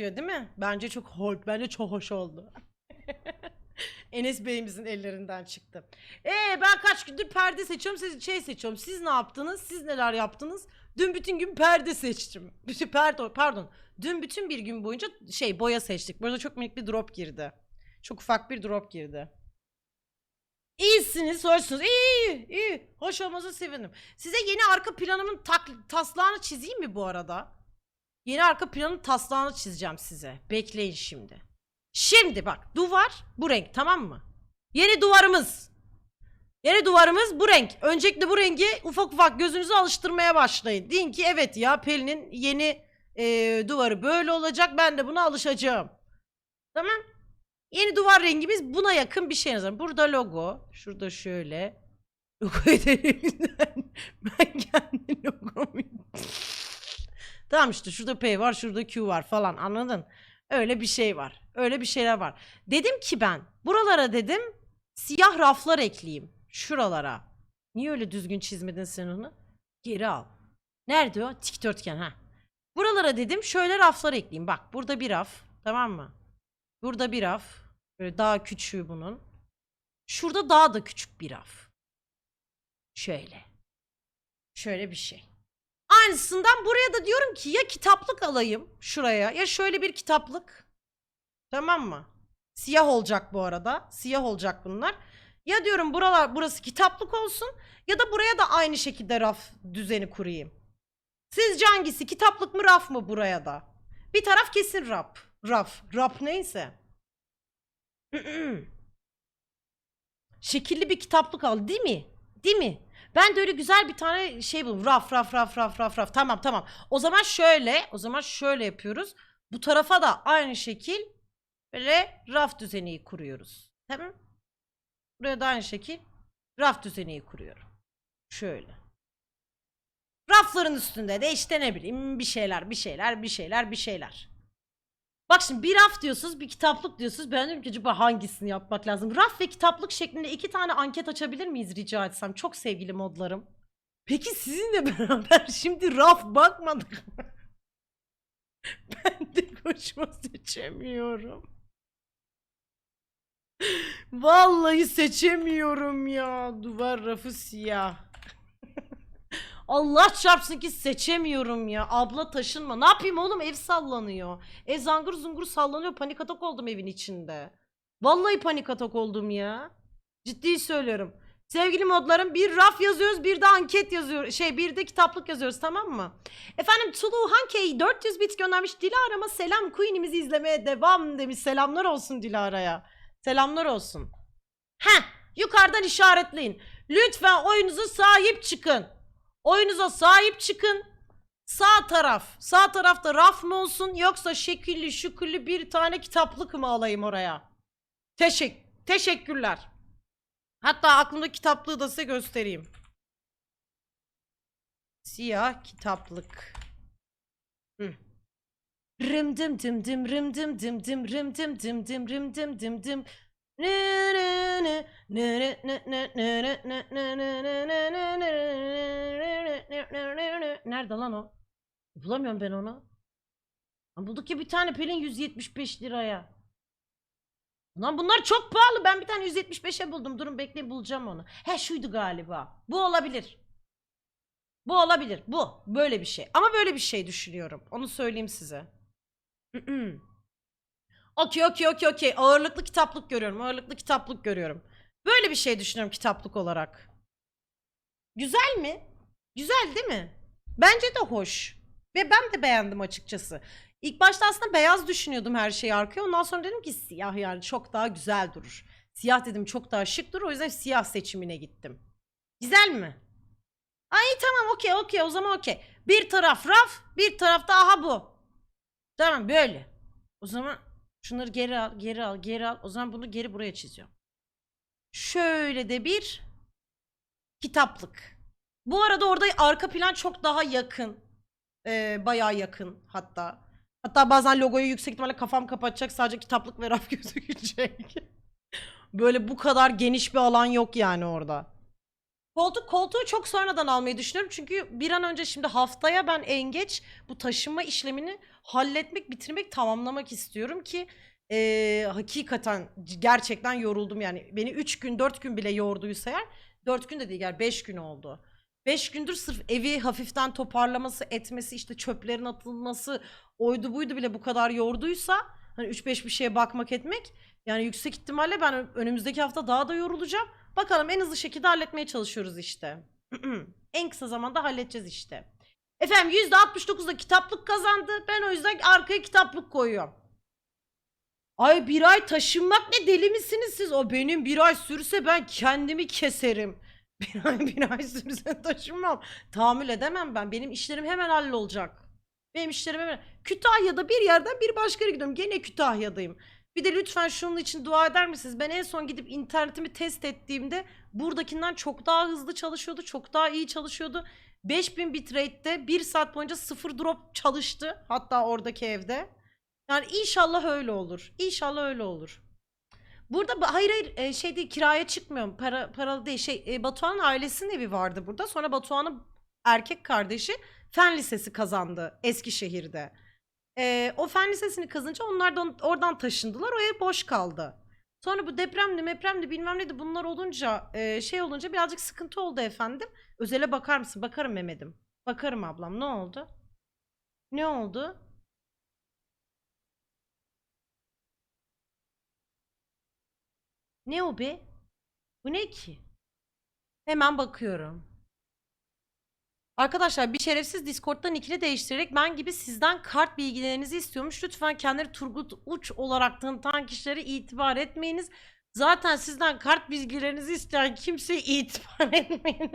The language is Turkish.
duruyor değil mi? Bence çok hoş. Bence çok hoş oldu. Enes Bey'imizin ellerinden çıktı. Ee ben kaç gündür perde seçiyorum, siz şey seçiyorum. Siz ne yaptınız? Siz neler yaptınız? Dün bütün gün perde seçtim. Bütün pardon, pardon. Dün bütün bir gün boyunca şey boya seçtik. Burada çok minik bir drop girdi. Çok ufak bir drop girdi. İyisiniz, hoşsunuz. İyi, iyi, iyi. Hoş olmanıza sevindim. Size yeni arka planımın tak, taslağını çizeyim mi bu arada? Yeni arka planın taslağını çizeceğim size. Bekleyin şimdi. Şimdi bak duvar bu renk tamam mı? Yeni duvarımız. Yeni duvarımız bu renk. Öncelikle bu rengi ufak ufak gözünüze alıştırmaya başlayın. Deyin ki evet ya Pelin'in yeni eee, duvarı böyle olacak. Ben de buna alışacağım. Tamam. Yeni duvar rengimiz buna yakın bir şey yazalım. Burada logo. Şurada şöyle. Logoyu deneyimden. ben kendi logomu. Tamam işte şurada P var, şurada Q var falan anladın? Öyle bir şey var. Öyle bir şeyler var. Dedim ki ben buralara dedim siyah raflar ekleyeyim. Şuralara. Niye öyle düzgün çizmedin sen onu? Geri al. Nerede o? Dikdörtgen ha. Buralara dedim şöyle raflar ekleyeyim. Bak burada bir raf. Tamam mı? Burada bir raf. Böyle daha küçüğü bunun. Şurada daha da küçük bir raf. Şöyle. Şöyle bir şey. Aynısından buraya da diyorum ki ya kitaplık alayım şuraya ya şöyle bir kitaplık. Tamam mı? Siyah olacak bu arada. Siyah olacak bunlar. Ya diyorum buralar burası kitaplık olsun ya da buraya da aynı şekilde raf düzeni kurayım. Sizce hangisi? Kitaplık mı raf mı buraya da? Bir taraf kesin raf. Raf. Raf neyse. Şekilli bir kitaplık al değil mi? Değil mi? Ben de öyle güzel bir tane şey buldum. Raf raf raf raf raf raf. Tamam tamam. O zaman şöyle, o zaman şöyle yapıyoruz. Bu tarafa da aynı şekil böyle raf düzeni kuruyoruz. Tamam? Buraya da aynı şekil raf düzeni kuruyorum. Şöyle. Rafların üstünde de işte ne bileyim bir şeyler, bir şeyler, bir şeyler, bir şeyler. Bak şimdi bir raf diyorsunuz, bir kitaplık diyorsunuz. Ben diyorum ki acaba hangisini yapmak lazım? Raf ve kitaplık şeklinde iki tane anket açabilir miyiz rica etsem? Çok sevgili modlarım. Peki sizinle beraber şimdi raf bakmadık ben de koşma seçemiyorum. Vallahi seçemiyorum ya. Duvar rafı siyah. Allah çarpsın ki seçemiyorum ya. Abla taşınma. Ne yapayım oğlum ev sallanıyor. Ev zangır zungur sallanıyor. Panik atak oldum evin içinde. Vallahi panik atak oldum ya. Ciddi söylüyorum. Sevgili modlarım bir raf yazıyoruz bir de anket yazıyor. Şey bir de kitaplık yazıyoruz tamam mı? Efendim Tulu Hankey 400 bit göndermiş. Dilara'ma selam Queen'imizi izlemeye devam demiş. Selamlar olsun Dilara'ya. Selamlar olsun. Heh yukarıdan işaretleyin. Lütfen oyunuza sahip çıkın. Oyunuza sahip çıkın. Sağ taraf. Sağ tarafta raf mı olsun yoksa şekilli şükürlü bir tane kitaplık mı alayım oraya? Teşek teşekkürler. Hatta aklımda kitaplığı da size göstereyim. Siyah kitaplık. Hı. Rım dım dım dım rım dım dım dım rım dım dım dım rım dım dım dım. Nı nı Nerede lan o? Bulamıyorum ben onu. Bulduk ya bir tane pelin 175 liraya. Lan bunlar çok pahalı. Ben bir tane 175'e buldum. Durun bekleyin bulacağım onu. He şuydu galiba. Bu olabilir. Bu olabilir. Bu. Böyle bir şey. Ama böyle bir şey düşünüyorum. Onu söyleyeyim size. Okey okey okey okey. Ağırlıklı kitaplık görüyorum. Ağırlıklı kitaplık görüyorum. Böyle bir şey düşünüyorum kitaplık olarak. Güzel mi? Güzel değil mi? Bence de hoş. Ve ben de beğendim açıkçası. İlk başta aslında beyaz düşünüyordum her şeyi arkaya. Ondan sonra dedim ki siyah yani çok daha güzel durur. Siyah dedim çok daha şık durur. O yüzden siyah seçimine gittim. Güzel mi? Ay tamam okey okey o zaman okey. Bir taraf raf bir tarafta aha bu. Tamam böyle. O zaman şunları geri al geri al geri al. O zaman bunu geri buraya çiziyorum. Şöyle de bir kitaplık. Bu arada orada arka plan çok daha yakın. Ee, bayağı yakın hatta. Hatta bazen logoyu yüksek ihtimalle kafam kapatacak sadece kitaplık ve raf gözükecek. Böyle bu kadar geniş bir alan yok yani orada. Koltuk koltuğu çok sonradan almayı düşünüyorum. Çünkü bir an önce şimdi haftaya ben en geç bu taşınma işlemini halletmek, bitirmek, tamamlamak istiyorum ki eee, hakikaten gerçekten yoruldum yani. Beni 3 gün 4 gün bile yorduysa eğer 4 gün de değil yani 5 gün oldu. 5 gündür sırf evi hafiften toparlaması, etmesi, işte çöplerin atılması, oydu buydu bile bu kadar yorduysa hani 3-5 bir şeye bakmak etmek yani yüksek ihtimalle ben önümüzdeki hafta daha da yorulacağım. Bakalım en hızlı şekilde halletmeye çalışıyoruz işte. en kısa zamanda halledeceğiz işte. Efendim %69'da kitaplık kazandı. Ben o yüzden arkaya kitaplık koyuyorum. Ay bir ay taşınmak ne deli misiniz siz? O benim bir ay sürse ben kendimi keserim. Bir ay bir ay sürse taşınmam. Tahammül edemem ben. Benim işlerim hemen hallolacak. Benim işlerim hemen... Kütahya'da bir yerden bir başka yere gidiyorum. Gene Kütahya'dayım. Bir de lütfen şunun için dua eder misiniz? Ben en son gidip internetimi test ettiğimde buradakinden çok daha hızlı çalışıyordu. Çok daha iyi çalışıyordu. 5000 bitrate'de 1 saat boyunca sıfır drop çalıştı. Hatta oradaki evde. Yani inşallah öyle olur. İnşallah öyle olur. Burada hayır hayır e, şey değil kiraya çıkmıyorum. Para paralı değil. Şey e, Batuhan'ın ailesinin evi vardı burada. Sonra Batuhan'ın erkek kardeşi Fen Lisesi kazandı Eskişehir'de. E, o Fen Lisesi'ni kazınca onlar da oradan taşındılar. O ev boş kaldı. Sonra bu depremli mepremli bilmem neydi bunlar olunca e, şey olunca birazcık sıkıntı oldu efendim. Özel'e bakar mısın? Bakarım Mehmet'im. Bakarım ablam. Ne oldu? Ne oldu? Ne o be? Bu ne ki? Hemen bakıyorum. Arkadaşlar bir şerefsiz Discord'dan ikili değiştirerek ben gibi sizden kart bilgilerinizi istiyormuş. Lütfen kendileri Turgut Uç olarak tanıtan kişilere itibar etmeyiniz. Zaten sizden kart bilgilerinizi isteyen kimseye itibar etmeyiniz.